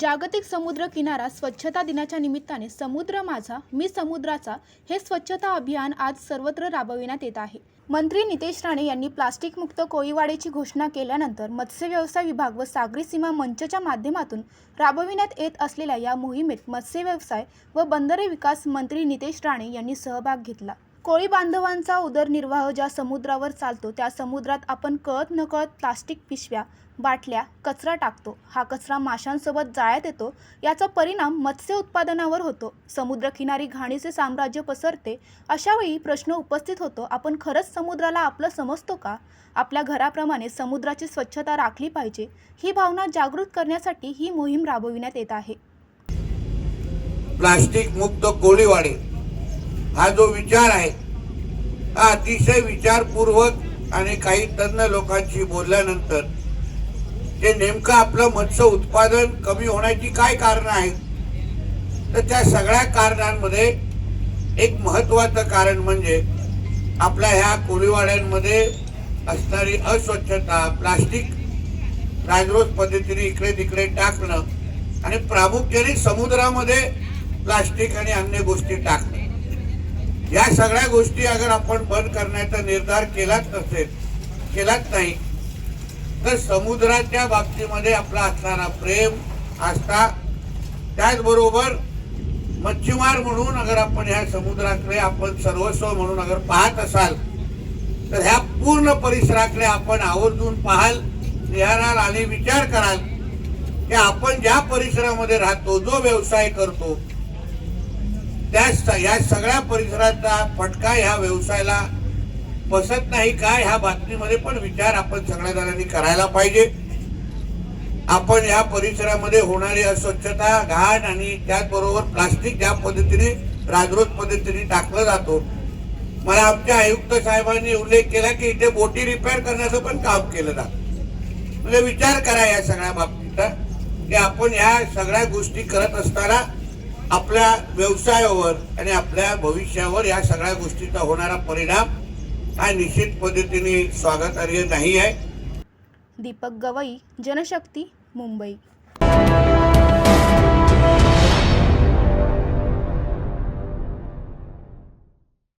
जागतिक समुद्र किनारा स्वच्छता दिनाच्या निमित्ताने समुद्र माझा मी समुद्राचा हे स्वच्छता अभियान आज सर्वत्र राबविण्यात येत आहे. मंत्री नितेश राणे यांनी प्लास्टिक मुक्त कोळीवाडेची घोषणा केल्यानंतर मत्स्य व्यवसाय विभाग व सागरी सीमा मंचच्या माध्यमातून राबविण्यात येत असलेल्या या मोहिमेत मत्स्य व्यवसाय व बंदरे विकास मंत्री नितेश राणे यांनी सहभाग घेतला. कोळी बांधवांचा उदरनिर्वाह ज्या समुद्रावर चालतो त्या समुद्रात आपण कळत नकळत प्लास्टिक पिशव्या बाटल्या कचरा टाकतो. हा कचरा माशांसोबत जाळ्यात येतो. याचा परिणाम मत्स्य उत्पादनावर होतो. समुद्रकिनारी घाणीचे साम्राज्य पसरते. अशावेळी प्रश्न उपस्थित होतो आपण खरंच समुद्राला आपलं समजतो का? आपल्या घराप्रमाणे समुद्राची स्वच्छता राखली पाहिजे ही भावना जागृत करण्यासाठी ही मोहीम राबविण्यात येत आहे. प्लास्टिक मुक्त कोळीवाडी हा जो विचार आहे हा अतिशय विचारपूर्वक आणि काही तज्ज्ञ लोकांशी बोलल्यानंतर ते नेमकं आपलं मत्स्य उत्पादन कमी होण्याची काय कारणं आहेत? तर त्या सगळ्या कारणांमध्ये एक महत्त्वाचं कारण म्हणजे आपल्या ह्या कोळीवाड्यांमध्ये असणारी अस्वच्छता प्लास्टिक राजरोज पद्धतीने इकडे तिकडे टाकणं आणि प्रामुख्याने समुद्रामध्ये प्लास्टिक आणि अन्य गोष्टी टाकणं. या सगळ्या गोष्टी अगर आपण बंद करण्याचा निर्धार केलाच नसेल केलाच नाही तर समुद्राच्या बाबतीमध्ये आपला असणारा प्रेम आस्था त्याचबरोबर मच्छीमार म्हणून अगर आपण ह्या समुद्राकडे आपण सर्वस्व म्हणून अगर पाहत असाल तर ह्या पूर्ण परिसराकडे आपण आवर्जून पाहाल निहाराल आणि विचार कराल की आपण ज्या परिसरामध्ये राहतो जो व्यवसाय करतो या सगळ्या परिसराचा फटका ह्या व्यवसायाला बसत नाही का ह्या बातमीमध्ये पण विचार आपण सगळ्या जणांनी करायला पाहिजे. आपण या परिसरामध्ये होणारी अस्वच्छता घाण आणि त्याचबरोबर प्लास्टिक ज्या पद्धतीने राजरोज पद्धतीने टाकलं जातो. मला आमच्या आयुक्त साहेबांनी उल्लेख केला की इथे बोटी रिपेअर करण्याचं पण काम केलं जातं. म्हणजे विचार करा या सगळ्या बाबतीचा. की आपण ह्या सगळ्या गोष्टी करत असताना आपल्या व्यवसायावर आणि आपल्या भविष्यावर या सगळ्या गोष्टीचा होणारा परिणाम हा निश्चित पद्धतीने स्वागतार्ह नाही आहे. दीपक गवई जनशक्ती मुंबई.